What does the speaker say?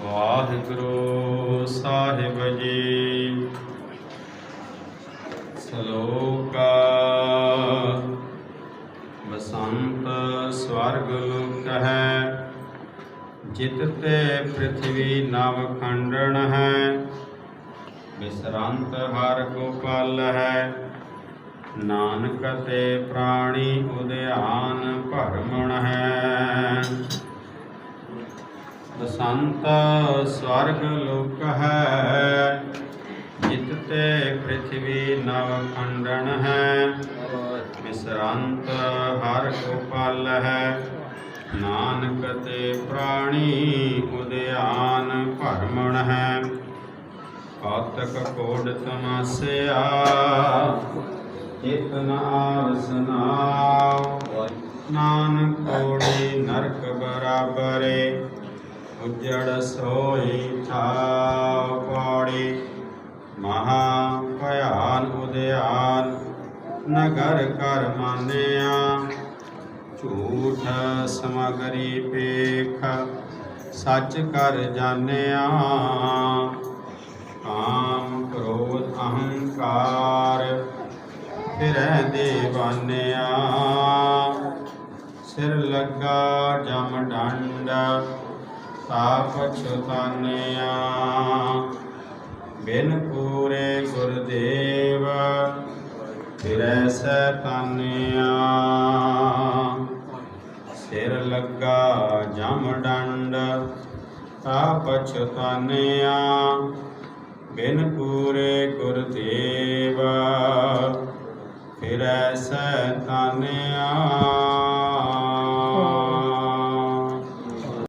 ਵਾਹਿਗੁਰੂ ਸਾਹਿਬ ਜੀ। ਸ਼ਲੋਕਾ ਬਸੰਤ ਸਵਰਗ ਲੋਕ ਹੈ। ਜਿਤ ਤੇ ਪ੍ਰithvi ਨਵ ਖੰਡਨ ਹੈ। ਬਿਸਰੰਤ ਹਰ ਗੋਪਾਲ ਹੈ। ਨਾਨਕ ਤੇ ਪ੍ਰਾਣੀ ਉਦਿਆਨ ਭਰਮਣ ਹੈ। ਸੰਤ ਸਵਰਗ ਲੋਕ ਹੈ। ਜਿਤ ਤੇ ਪ੍ਰithvi ਨਵ ਖੰਡਨ ਹੈ। ਬਿਸਰੰਤ ਹਰ ਗੋਪਾਲ ਹੈ। ਨਾਨਕ ਤੇ ਪ੍ਰਾਣੀ ਉਦਿਆਨ ਭਰਮਣ ਹੈ। ਕਾਤਕ ਕੋੜ ਤਮਸਿਆ ਇਤ ਨਾਮ ਸੁਨਾਉ ਨਾਨਕ ਕੋੜੀ ਨਰਕ ਬਰਾਬਰੇ ਉਜੜ ਸੋਈ ਥਾਉ ਪੌੜੀ ਮਹਾ ਭਿਆਨ ਉਦਿਆਨ, ਨਗਰ ਕਰ ਮਾਨਿਆ ਝੂਠ ਸਮਗਰੀ ਪੇਖ ਸੱਚ ਕਰ ਜਾਣਿਆ, ਕਾਮ ਕ੍ਰੋਧ ਅਹੰਕਾਰ, ਫਿਰੈ ਦੇਵਾਨਿਆ। ਸਿਰ ਲੱਗਾ ਜਮ ਡੰਡ ਤਾਪ ਛੁਤਾਨਿਆ ਬਿਨ ਪੂਰੇ ਗੁਰਦੇਵ ਫਿਰੈ ਸੈਤਾਨਿਆ ਸਿਰ ਲੱਗਾ ਜਮ ਡੰਡ ਤਾਪ ਛੁਤਾਨਿਆ ਬਿਨ ਪੂਰੇ ਗੁਰਦੇਵ ਫਿਰੈ ਸੈਤਾਨਿਆ